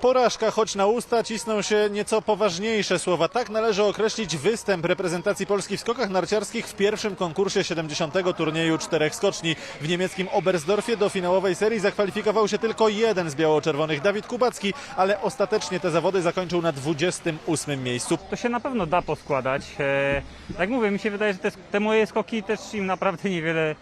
Porażka, choć na usta cisną się nieco poważniejsze słowa. Tak należy określić występ reprezentacji Polski w skokach narciarskich w pierwszym konkursie 70. turnieju czterech skoczni. W niemieckim Oberstdorfie do finałowej serii zakwalifikował się tylko jeden z biało-czerwonych, Dawid Kubacki, ale ostatecznie te zawody zakończył na 28 miejscu. To się na pewno da poskładać. E, jak mówię, mi się wydaje, że te, te moje skoki też im naprawdę niewiele,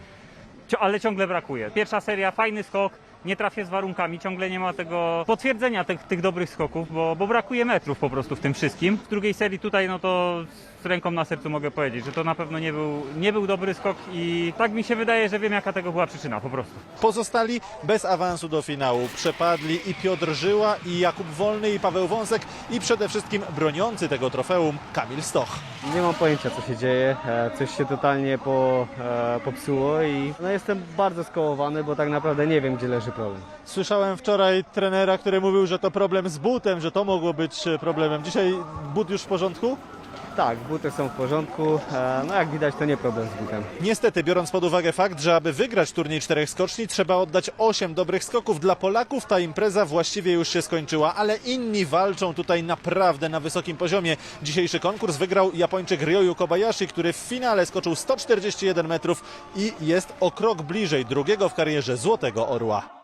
ale ciągle brakuje. Pierwsza seria, fajny skok, nie trafię z warunkami, ciągle nie ma tego potwierdzenia tych, tych dobrych skoków, bo, bo brakuje metrów po prostu w tym wszystkim. W drugiej serii tutaj, no to z ręką na sercu mogę powiedzieć, że to na pewno nie był, nie był dobry skok i tak mi się wydaje, że wiem jaka tego była przyczyna po prostu. Pozostali bez awansu do finału. Przepadli i Piotr Żyła, i Jakub Wolny, i Paweł Wąsek, i przede wszystkim broniący tego trofeum Kamil Stoch. Nie mam pojęcia co się dzieje, e, coś się totalnie po, e, popsuło i no, jestem bardzo skołowany, bo tak naprawdę nie wiem gdzie leży problem. Słyszałem wczoraj trenera, który mówił, że to problem z butem, że to mogło być e, problemem. Dzisiaj but już w porządku? Tak, buty są w porządku, e, no jak widać to nie problem z butem. Niestety, biorąc pod uwagę fakt, że aby wygrać turniej czterech skoczni, trzeba oddać 8 dobrych skoków. Dla Polaków ta impreza właściwie już się skończyła, ale inni walczą tutaj naprawdę na wysokim poziomie. Dzisiejszy konkurs wygrał Japończyk Ryoyu Kobayashi, który w finale skoczył 141 metrów i jest o krok bliżej drugiego w karierze Złotego Orła.